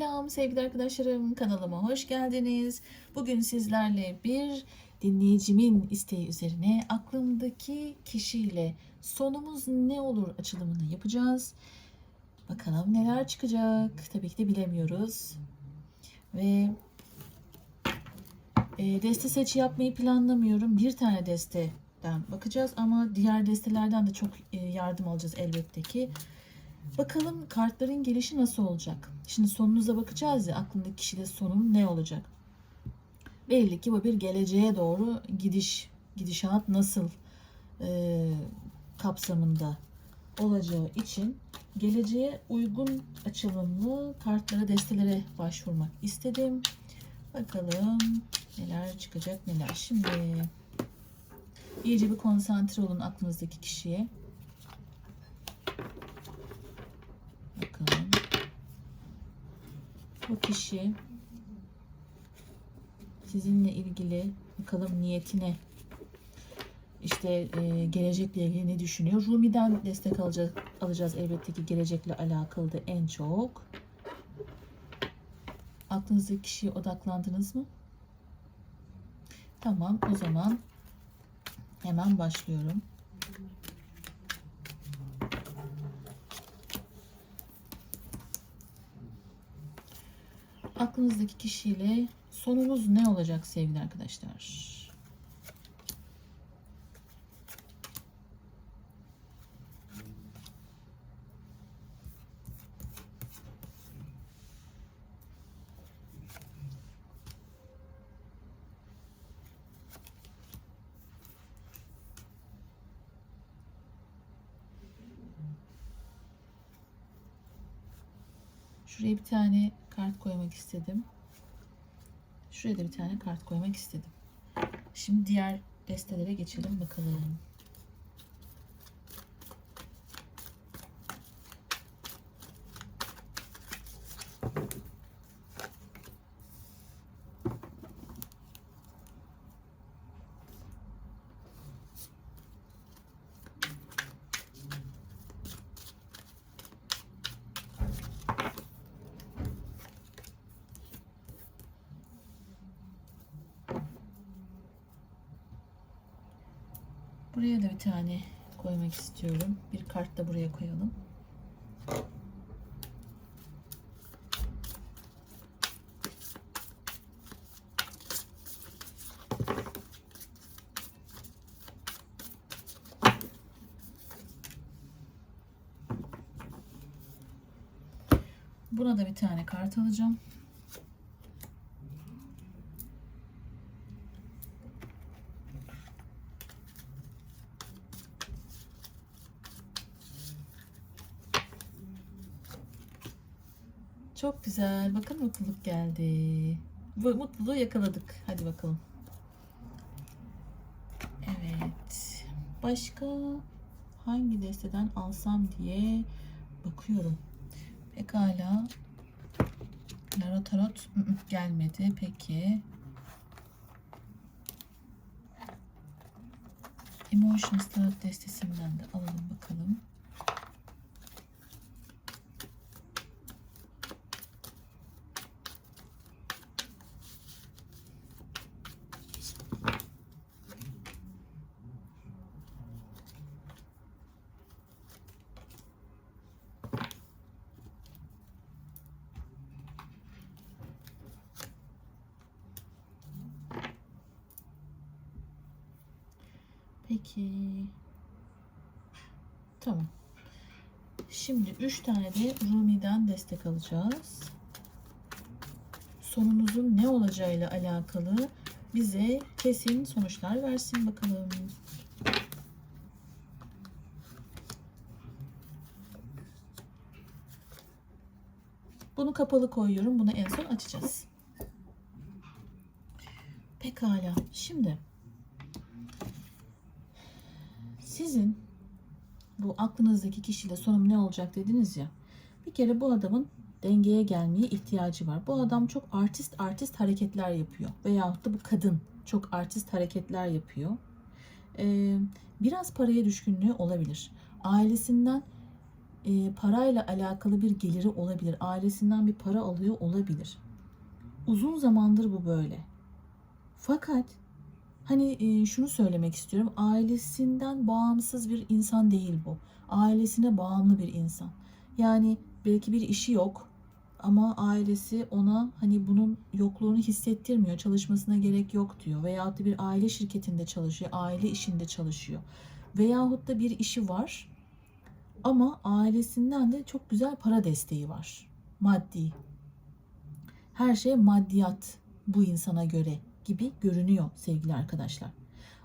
Selam sevgili arkadaşlarım kanalıma hoş geldiniz. Bugün sizlerle bir dinleyicimin isteği üzerine aklımdaki kişiyle sonumuz ne olur açılımını yapacağız. Bakalım neler çıkacak. Tabii ki de bilemiyoruz. Ve e, deste seçi yapmayı planlamıyorum. Bir tane desteden bakacağız ama diğer destelerden de çok e, yardım alacağız elbette ki. Bakalım kartların gelişi nasıl olacak? Şimdi sonunuza bakacağız ya aklındaki kişide sonun ne olacak? Belli ki bu bir geleceğe doğru gidiş, gidişat nasıl e, kapsamında olacağı için geleceğe uygun açılımlı kartlara, destelere başvurmak istedim. Bakalım neler çıkacak neler. Şimdi iyice bir konsantre olun aklınızdaki kişiye. Bakalım. Bu kişi sizinle ilgili bakalım niyetine işte e, gelecekle ilgili ne düşünüyor? Rumi'den destek alacağız, alacağız elbette ki gelecekle alakalı da en çok. Aklınızdaki kişiye odaklandınız mı? Tamam o zaman hemen başlıyorum. Aklınızdaki kişiyle sonunuz ne olacak sevgili arkadaşlar? Şuraya bir tane kart koymak istedim. Şuraya da bir tane kart koymak istedim. Şimdi diğer destelere geçelim bakalım. Buraya da bir tane koymak istiyorum. Bir kart da buraya koyalım. Buna da bir tane kart alacağım. Çok güzel. Bakın mutluluk geldi. Bu mutluluğu yakaladık. Hadi bakalım. Evet. Başka hangi desteden alsam diye bakıyorum. Pekala. Lara Tarot gelmedi. Peki. Emotions Tarot destesinden de alalım bakalım. Peki. Tamam. Şimdi 3 tane de Rumi'den destek alacağız. Sonunuzun ne olacağıyla alakalı bize kesin sonuçlar versin bakalım. Bunu kapalı koyuyorum. Bunu en son açacağız. Pekala. Şimdi sizin bu aklınızdaki kişiyle sonum ne olacak dediniz ya. Bir kere bu adamın dengeye gelmeye ihtiyacı var. Bu adam çok artist artist hareketler yapıyor. Veyahut da bu kadın çok artist hareketler yapıyor. Ee, biraz paraya düşkünlüğü olabilir. Ailesinden e, parayla alakalı bir geliri olabilir. Ailesinden bir para alıyor olabilir. Uzun zamandır bu böyle. Fakat hani e, şunu söylemek istiyorum. Ailesinden bağımsız bir insan değil bu. Ailesine bağımlı bir insan. Yani belki bir işi yok ama ailesi ona hani bunun yokluğunu hissettirmiyor. Çalışmasına gerek yok diyor. Veyahut da bir aile şirketinde çalışıyor, aile işinde çalışıyor. Veyahut da bir işi var ama ailesinden de çok güzel para desteği var. Maddi. Her şey maddiyat bu insana göre gibi görünüyor sevgili arkadaşlar.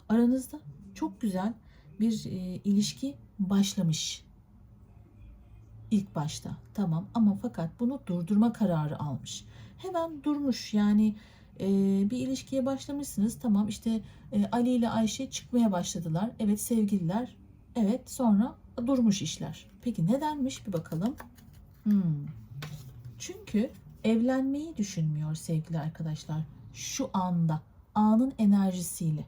Aranızda çok güzel bir e, ilişki başlamış. İlk başta tamam ama fakat bunu durdurma kararı almış. Hemen durmuş yani e, bir ilişkiye başlamışsınız tamam işte e, Ali ile Ayşe çıkmaya başladılar. Evet sevgililer evet sonra durmuş işler. Peki nedenmiş bir bakalım. Hmm. Çünkü evlenmeyi düşünmüyor sevgili arkadaşlar. Şu anda anın enerjisiyle.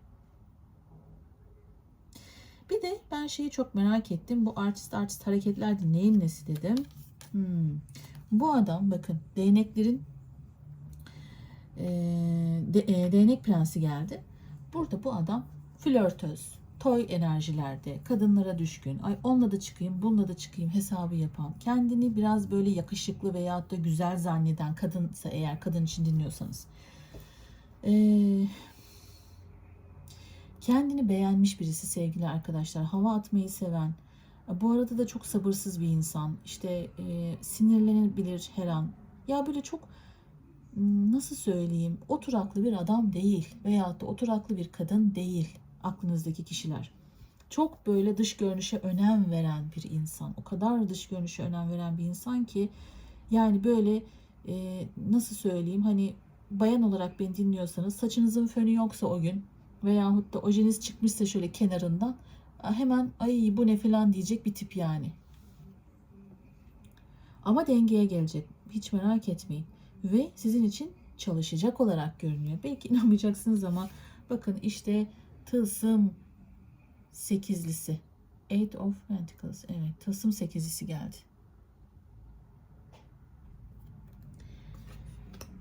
Bir de ben şeyi çok merak ettim. Bu artist artist hareketler de neyin nesi dedim. Hmm. Bu adam bakın değneklerin e, de, e, değnek prensi geldi. Burada bu adam flörtöz, toy enerjilerde, kadınlara düşkün. Ay onunla da çıkayım, bununla da çıkayım hesabı yapan. Kendini biraz böyle yakışıklı veyahut da güzel zanneden kadınsa eğer kadın için dinliyorsanız. Eee kendini beğenmiş birisi sevgili arkadaşlar. Hava atmayı seven. Bu arada da çok sabırsız bir insan. İşte e, sinirlenebilir her an. Ya böyle çok m, nasıl söyleyeyim oturaklı bir adam değil. Veyahut da oturaklı bir kadın değil aklınızdaki kişiler. Çok böyle dış görünüşe önem veren bir insan. O kadar dış görünüşe önem veren bir insan ki yani böyle e, nasıl söyleyeyim hani bayan olarak beni dinliyorsanız saçınızın fönü yoksa o gün veyahut da ojeniz çıkmışsa şöyle kenarından hemen ay bu ne falan diyecek bir tip yani. Ama dengeye gelecek. Hiç merak etmeyin. Ve sizin için çalışacak olarak görünüyor. Belki inanmayacaksınız ama bakın işte tılsım sekizlisi. Eight of Pentacles. Evet tılsım sekizlisi geldi.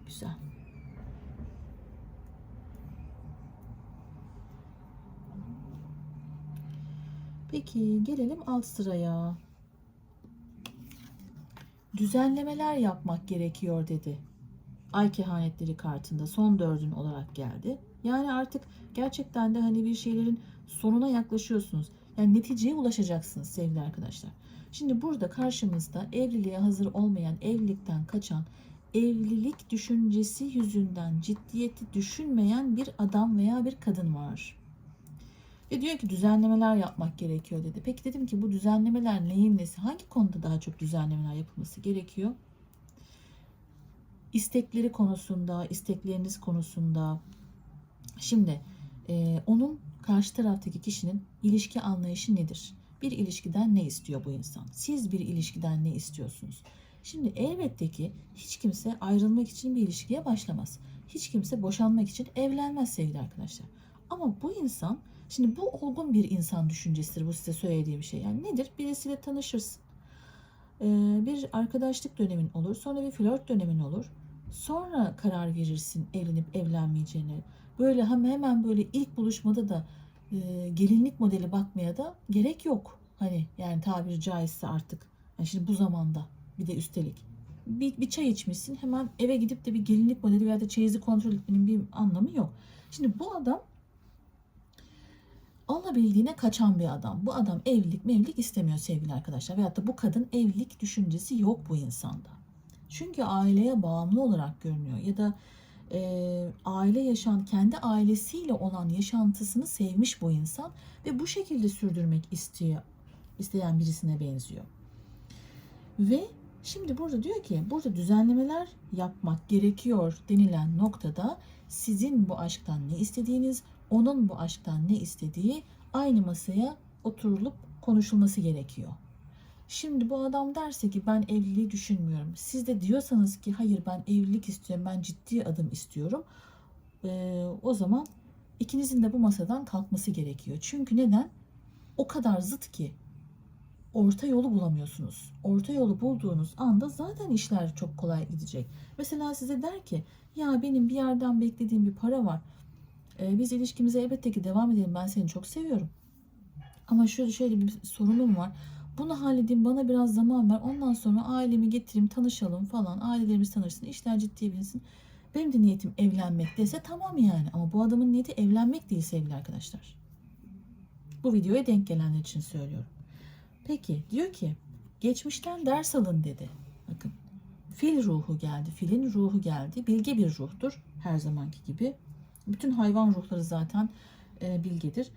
Güzel. Peki gelelim alt sıraya. Düzenlemeler yapmak gerekiyor dedi. Ay kehanetleri kartında son dördün olarak geldi. Yani artık gerçekten de hani bir şeylerin sonuna yaklaşıyorsunuz. Yani neticeye ulaşacaksınız sevgili arkadaşlar. Şimdi burada karşımızda evliliğe hazır olmayan, evlilikten kaçan, evlilik düşüncesi yüzünden ciddiyeti düşünmeyen bir adam veya bir kadın var. Ve diyor ki düzenlemeler yapmak gerekiyor dedi. Peki dedim ki bu düzenlemeler neyin nesi? Hangi konuda daha çok düzenlemeler yapılması gerekiyor? İstekleri konusunda, istekleriniz konusunda. Şimdi e, onun karşı taraftaki kişinin ilişki anlayışı nedir? Bir ilişkiden ne istiyor bu insan? Siz bir ilişkiden ne istiyorsunuz? Şimdi elbette ki hiç kimse ayrılmak için bir ilişkiye başlamaz. Hiç kimse boşanmak için evlenmez sevgili arkadaşlar. Ama bu insan Şimdi bu olgun bir insan düşüncesidir bu size söylediğim şey. Yani nedir? Birisiyle tanışırsın. Ee, bir arkadaşlık dönemin olur. Sonra bir flört dönemin olur. Sonra karar verirsin evlenip evlenmeyeceğini. Böyle hemen böyle ilk buluşmada da e, gelinlik modeli bakmaya da gerek yok. Hani yani tabiri caizse artık. Yani şimdi bu zamanda bir de üstelik. Bir, bir çay içmişsin hemen eve gidip de bir gelinlik modeli veya da çeyizi kontrol etmenin bir anlamı yok. Şimdi bu adam alabildiğine kaçan bir adam. Bu adam evlilik mevlilik istemiyor sevgili arkadaşlar. Veyahut da bu kadın evlilik düşüncesi yok bu insanda. Çünkü aileye bağımlı olarak görünüyor. Ya da e, aile yaşan, kendi ailesiyle olan yaşantısını sevmiş bu insan. Ve bu şekilde sürdürmek istiyor, isteyen birisine benziyor. Ve şimdi burada diyor ki burada düzenlemeler yapmak gerekiyor denilen noktada sizin bu aşktan ne istediğiniz, onun bu aşktan ne istediği aynı masaya oturulup konuşulması gerekiyor. Şimdi bu adam derse ki ben evliliği düşünmüyorum. Siz de diyorsanız ki hayır ben evlilik istiyorum, ben ciddi adım istiyorum. Ee, o zaman ikinizin de bu masadan kalkması gerekiyor. Çünkü neden? O kadar zıt ki. orta yolu bulamıyorsunuz. Orta yolu bulduğunuz anda zaten işler çok kolay gidecek. Mesela size der ki ya benim bir yerden beklediğim bir para var. Ee, biz ilişkimize elbette ki devam edelim. Ben seni çok seviyorum. Ama şöyle şöyle bir sorunum var. Bunu halledeyim bana biraz zaman ver. Ondan sonra ailemi getireyim tanışalım falan. Ailelerimiz tanışsın. işler ciddiye binsin. Benim de niyetim evlenmek dese tamam yani. Ama bu adamın niyeti evlenmek değil sevgili arkadaşlar. Bu videoya denk gelenler için söylüyorum. Peki diyor ki geçmişten ders alın dedi. Bakın fil ruhu geldi. Filin ruhu geldi. Bilge bir ruhtur her zamanki gibi. Bütün hayvan ruhları zaten e, bilgedir.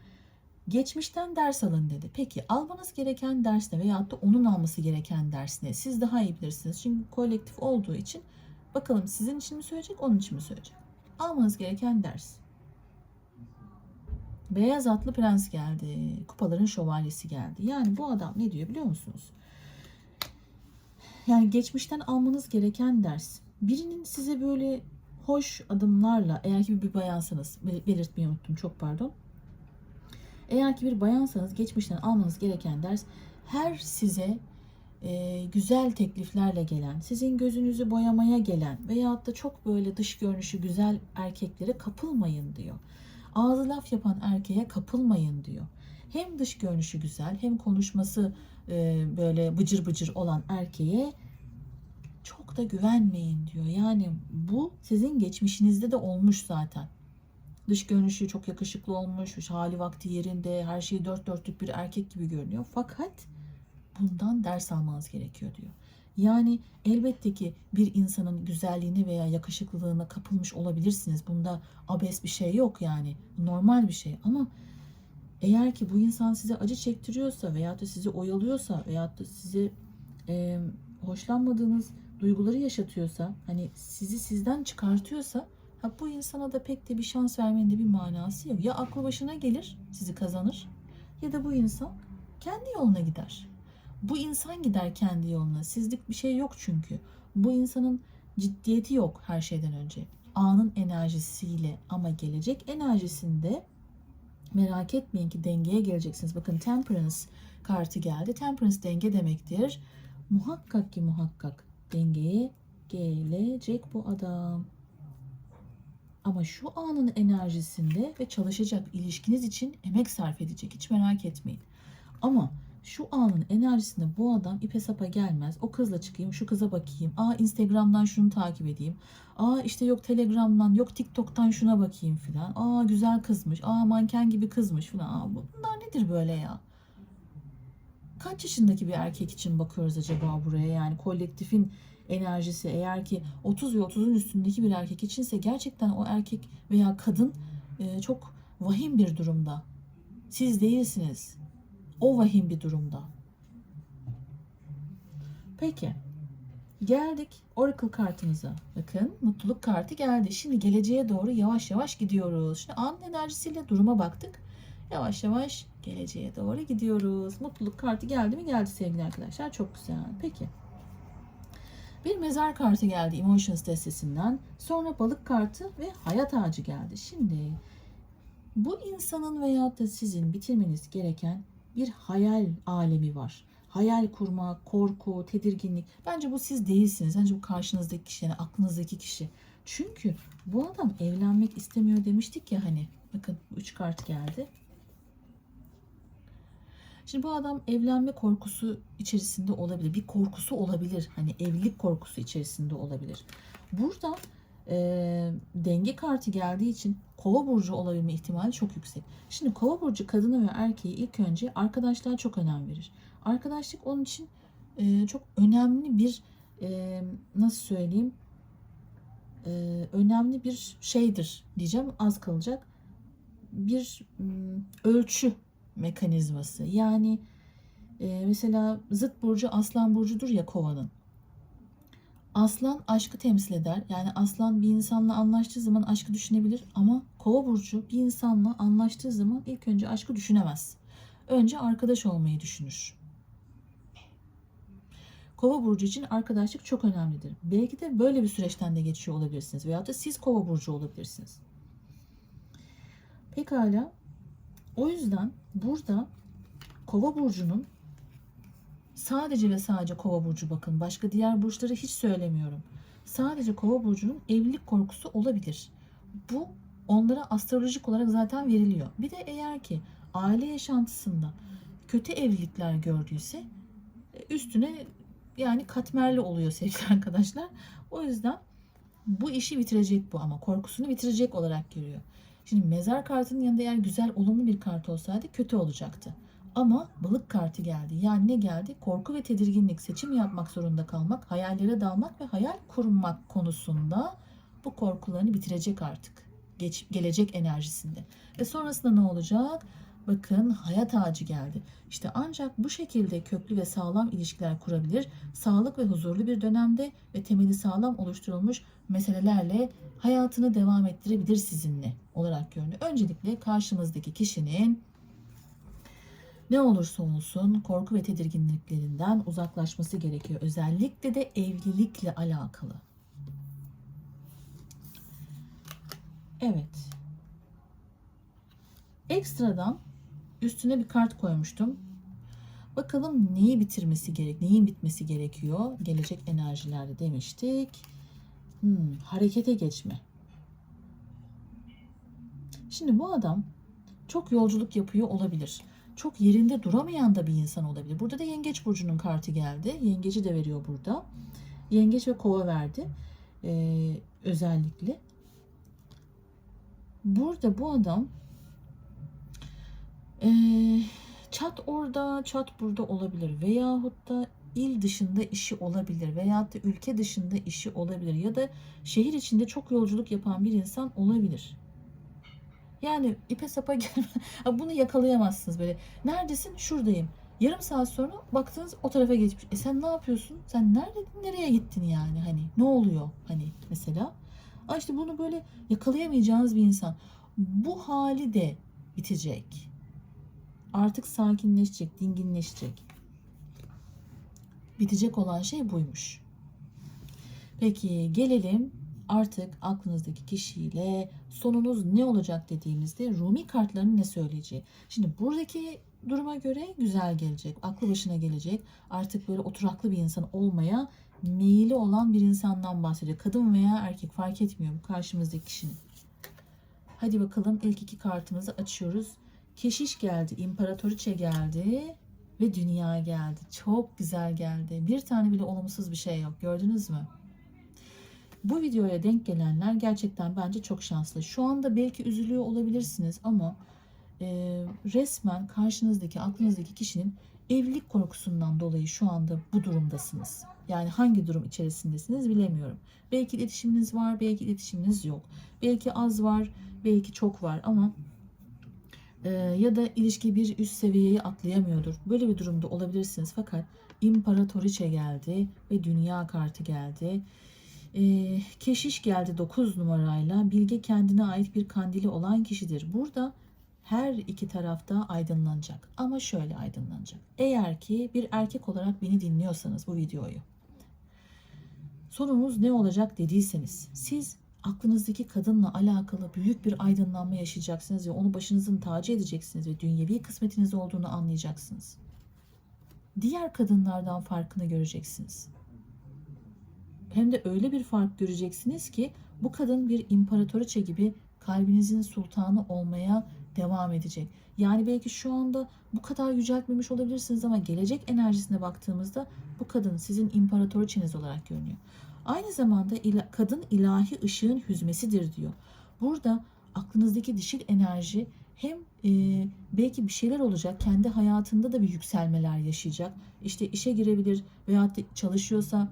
Geçmişten ders alın dedi. Peki almanız gereken ders ne veyahut da onun alması gereken ders ne? Siz daha iyi bilirsiniz. Çünkü kolektif olduğu için bakalım sizin için mi söyleyecek, onun için mi söyleyecek? Almanız gereken ders. Beyaz atlı prens geldi. Kupaların şövalyesi geldi. Yani bu adam ne diyor biliyor musunuz? Yani geçmişten almanız gereken ders. Birinin size böyle hoş adımlarla eğer ki bir bayansanız bel- belirtmeyi unuttum çok pardon. Eğer ki bir bayansanız geçmişten almanız gereken ders her size e, güzel tekliflerle gelen, sizin gözünüzü boyamaya gelen veyahut da çok böyle dış görünüşü güzel erkeklere kapılmayın diyor. Ağzı laf yapan erkeğe kapılmayın diyor. Hem dış görünüşü güzel hem konuşması e, böyle bıcır bıcır olan erkeğe çok da güvenmeyin diyor. Yani bu sizin geçmişinizde de olmuş zaten. Dış görünüşü çok yakışıklı olmuş, hali vakti yerinde, her şeyi dört dörtlük bir erkek gibi görünüyor. Fakat bundan ders almanız gerekiyor diyor. Yani elbette ki bir insanın güzelliğine veya yakışıklılığına kapılmış olabilirsiniz. Bunda abes bir şey yok yani. Normal bir şey ama eğer ki bu insan size acı çektiriyorsa veyahut da sizi oyalıyorsa veyahut da size e, hoşlanmadığınız duyguları yaşatıyorsa hani sizi sizden çıkartıyorsa ha bu insana da pek de bir şans vermenin de bir manası yok. Ya aklı başına gelir sizi kazanır ya da bu insan kendi yoluna gider. Bu insan gider kendi yoluna. Sizlik bir şey yok çünkü. Bu insanın ciddiyeti yok her şeyden önce. Anın enerjisiyle ama gelecek enerjisinde merak etmeyin ki dengeye geleceksiniz. Bakın Temperance kartı geldi. Temperance denge demektir. Muhakkak ki muhakkak dengeye gelecek bu adam. Ama şu anın enerjisinde ve çalışacak ilişkiniz için emek sarf edecek. Hiç merak etmeyin. Ama şu anın enerjisinde bu adam ipe sapa gelmez. O kızla çıkayım, şu kıza bakayım. Aa Instagram'dan şunu takip edeyim. Aa işte yok Telegram'dan, yok TikTok'tan şuna bakayım filan. Aa güzel kızmış. Aa manken gibi kızmış filan. Aa bunlar nedir böyle ya? Kaç yaşındaki bir erkek için bakıyoruz acaba buraya? Yani kolektifin enerjisi eğer ki 30 ve 30'un üstündeki bir erkek içinse gerçekten o erkek veya kadın e, çok vahim bir durumda. Siz değilsiniz. O vahim bir durumda. Peki. Geldik Oracle kartımıza. Bakın mutluluk kartı geldi. Şimdi geleceğe doğru yavaş yavaş gidiyoruz. Şimdi an enerjisiyle duruma baktık. Yavaş yavaş geleceğe doğru gidiyoruz. Mutluluk kartı geldi mi? Geldi sevgili arkadaşlar. Çok güzel. Peki. Bir mezar kartı geldi Emotions destesinden. Sonra balık kartı ve hayat ağacı geldi. Şimdi bu insanın veyahut da sizin bitirmeniz gereken bir hayal alemi var. Hayal kurma, korku, tedirginlik. Bence bu siz değilsiniz. Bence bu karşınızdaki kişi, yani aklınızdaki kişi. Çünkü bu adam evlenmek istemiyor demiştik ya hani. Bakın bu üç kart geldi. Şimdi bu adam evlenme korkusu içerisinde olabilir. Bir korkusu olabilir. Hani evlilik korkusu içerisinde olabilir. Burada e, denge kartı geldiği için kova burcu olabilme ihtimali çok yüksek. Şimdi kova burcu kadını ve erkeği ilk önce arkadaşlığa çok önem verir. Arkadaşlık onun için e, çok önemli bir e, nasıl söyleyeyim e, önemli bir şeydir diyeceğim az kalacak bir ölçü mekanizması. Yani e, mesela zıt burcu aslan burcudur ya kovanın. Aslan aşkı temsil eder. Yani aslan bir insanla anlaştığı zaman aşkı düşünebilir ama kova burcu bir insanla anlaştığı zaman ilk önce aşkı düşünemez. Önce arkadaş olmayı düşünür. Kova burcu için arkadaşlık çok önemlidir. Belki de böyle bir süreçten de geçiyor olabilirsiniz veyahut da siz kova burcu olabilirsiniz. Pekala. O yüzden burada Kova burcunun Sadece ve sadece kova burcu bakın. Başka diğer burçları hiç söylemiyorum. Sadece kova burcunun evlilik korkusu olabilir. Bu onlara astrolojik olarak zaten veriliyor. Bir de eğer ki aile yaşantısında kötü evlilikler gördüyse e, üstüne yani katmerli oluyor sevgili arkadaşlar. O yüzden bu işi bitirecek bu ama korkusunu bitirecek olarak görüyor. Şimdi mezar kartının yanında eğer güzel olumlu bir kart olsaydı kötü olacaktı. Ama balık kartı geldi. Yani ne geldi? Korku ve tedirginlik, seçim yapmak zorunda kalmak, hayallere dalmak ve hayal kurmak konusunda bu korkularını bitirecek artık. Geç, gelecek enerjisinde. Ve sonrasında ne olacak? Bakın hayat ağacı geldi. İşte ancak bu şekilde köklü ve sağlam ilişkiler kurabilir. Sağlık ve huzurlu bir dönemde ve temeli sağlam oluşturulmuş meselelerle hayatını devam ettirebilir sizinle olarak görünüyor. Öncelikle karşımızdaki kişinin ne olursa olsun korku ve tedirginliklerinden uzaklaşması gerekiyor. Özellikle de evlilikle alakalı. Evet. Ekstradan üstüne bir kart koymuştum. Bakalım neyi bitirmesi gerek, neyin bitmesi gerekiyor gelecek enerjilerde demiştik. Hmm, harekete geçme. Şimdi bu adam çok yolculuk yapıyor olabilir. Çok yerinde duramayan da bir insan olabilir. Burada da Yengeç Burcu'nun kartı geldi. Yengeci de veriyor burada. Yengeç ve Kova verdi. Ee, özellikle. Burada bu adam ee, çat orada, çat burada olabilir. Veyahut da il dışında işi olabilir. Veyahut da ülke dışında işi olabilir. Ya da şehir içinde çok yolculuk yapan bir insan olabilir. Yani ipe sapa gelme. Bunu yakalayamazsınız böyle. Neredesin? Şuradayım. Yarım saat sonra baktınız o tarafa geçmiş. E sen ne yapıyorsun? Sen neredeydin? Nereye gittin yani? Hani ne oluyor? Hani mesela. Aa işte bunu böyle yakalayamayacağınız bir insan. Bu hali de bitecek. Artık sakinleşecek, dinginleşecek. Bitecek olan şey buymuş. Peki gelelim artık aklınızdaki kişiyle sonunuz ne olacak dediğimizde Rumi kartlarının ne söyleyeceği. Şimdi buradaki duruma göre güzel gelecek, aklı başına gelecek. Artık böyle oturaklı bir insan olmaya meyili olan bir insandan bahsediyor. Kadın veya erkek fark etmiyor bu karşımızdaki kişinin. Hadi bakalım ilk iki kartımızı açıyoruz. Keşiş geldi, imparatoriçe geldi ve dünya geldi. Çok güzel geldi. Bir tane bile olumsuz bir şey yok. Gördünüz mü? Bu videoya denk gelenler gerçekten bence çok şanslı. Şu anda belki üzülüyor olabilirsiniz ama e, resmen karşınızdaki, aklınızdaki kişinin evlilik korkusundan dolayı şu anda bu durumdasınız. Yani hangi durum içerisindesiniz bilemiyorum. Belki iletişiminiz var, belki iletişiminiz yok. Belki az var, belki çok var ama e, ya da ilişki bir üst seviyeyi atlayamıyordur. Böyle bir durumda olabilirsiniz fakat imparatoriçe geldi ve dünya kartı geldi. E, keşiş geldi 9 numarayla. Bilge kendine ait bir kandili olan kişidir. Burada her iki tarafta aydınlanacak. Ama şöyle aydınlanacak. Eğer ki bir erkek olarak beni dinliyorsanız bu videoyu. Sorunuz ne olacak dediyseniz siz aklınızdaki kadınla alakalı büyük bir aydınlanma yaşayacaksınız ve onu başınızın tacı edeceksiniz ve dünyevi kısmetiniz olduğunu anlayacaksınız. Diğer kadınlardan farkını göreceksiniz. Hem de öyle bir fark göreceksiniz ki bu kadın bir imparatoriçe gibi kalbinizin sultanı olmaya devam edecek. Yani belki şu anda bu kadar yüceltmemiş olabilirsiniz ama gelecek enerjisine baktığımızda bu kadın sizin imparatoriçeniz olarak görünüyor. Aynı zamanda ila- kadın ilahi ışığın hüzmesidir diyor. Burada aklınızdaki dişil enerji hem e, belki bir şeyler olacak, kendi hayatında da bir yükselmeler yaşayacak. İşte işe girebilir veyahut da çalışıyorsa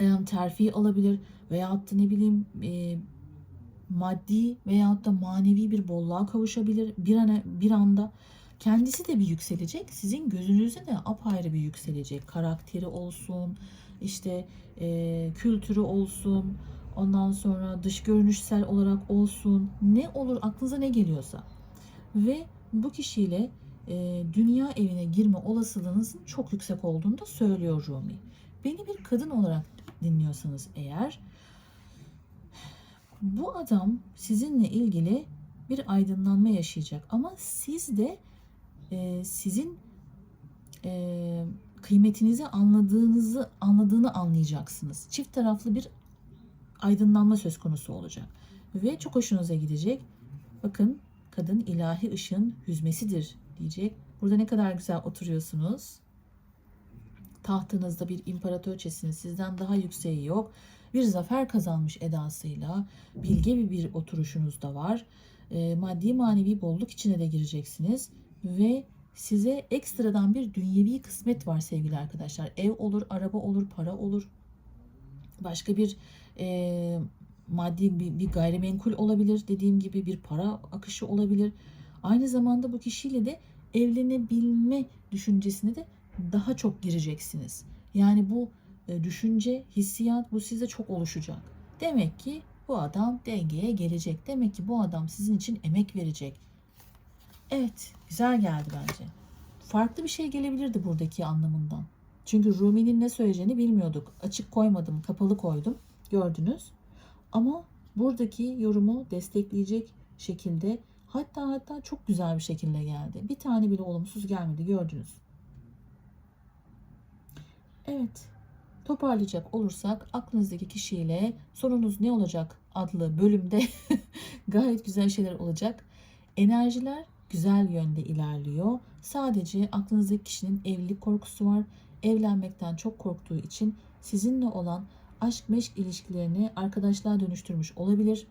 e, terfi alabilir veyahut da ne bileyim e, maddi veyahut da manevi bir bolluğa kavuşabilir bir ana bir anda. Kendisi de bir yükselecek. Sizin gözünüzde de apayrı bir yükselecek. Karakteri olsun, işte e, kültürü olsun, ondan sonra dış görünüşsel olarak olsun. Ne olur aklınıza ne geliyorsa. Ve bu kişiyle e, dünya evine girme olasılığınızın çok yüksek olduğunu da söylüyor Rumi. Beni bir kadın olarak dinliyorsanız eğer bu adam sizinle ilgili bir aydınlanma yaşayacak ama siz de e, sizin e, kıymetinizi anladığınızı anladığını anlayacaksınız. Çift taraflı bir aydınlanma söz konusu olacak ve çok hoşunuza gidecek. Bakın kadın ilahi ışığın hüzmesidir diyecek. Burada ne kadar güzel oturuyorsunuz. Tahtınızda bir imparatorçesiniz. Sizden daha yükseği yok. Bir zafer kazanmış edasıyla bilge bir, bir oturuşunuz da var. E, maddi manevi bolluk içine de gireceksiniz. Ve size ekstradan bir dünyevi kısmet var sevgili arkadaşlar. Ev olur, araba olur, para olur. Başka bir e, maddi bir, bir gayrimenkul olabilir. Dediğim gibi bir para akışı olabilir. Aynı zamanda bu kişiyle de evlenebilme düşüncesine de daha çok gireceksiniz. Yani bu e, düşünce, hissiyat bu size çok oluşacak. Demek ki bu adam dengeye gelecek. Demek ki bu adam sizin için emek verecek. Evet, güzel geldi bence. Farklı bir şey gelebilirdi buradaki anlamından. Çünkü Rumi'nin ne söyleyeceğini bilmiyorduk. Açık koymadım, kapalı koydum. Gördünüz. Ama buradaki yorumu destekleyecek şekilde hatta hatta çok güzel bir şekilde geldi. Bir tane bile olumsuz gelmedi gördünüz. Evet. Toparlayacak olursak aklınızdaki kişiyle sorunuz ne olacak adlı bölümde gayet güzel şeyler olacak. Enerjiler güzel yönde ilerliyor. Sadece aklınızdaki kişinin evlilik korkusu var. Evlenmekten çok korktuğu için sizinle olan aşk meşk ilişkilerini arkadaşlığa dönüştürmüş olabilir.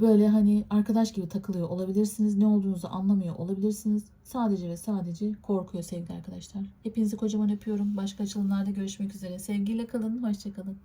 Böyle hani arkadaş gibi takılıyor olabilirsiniz. Ne olduğunuzu anlamıyor olabilirsiniz. Sadece ve sadece korkuyor sevgili arkadaşlar. Hepinizi kocaman öpüyorum. Başka açılımlarda görüşmek üzere. Sevgiyle kalın. Hoşçakalın.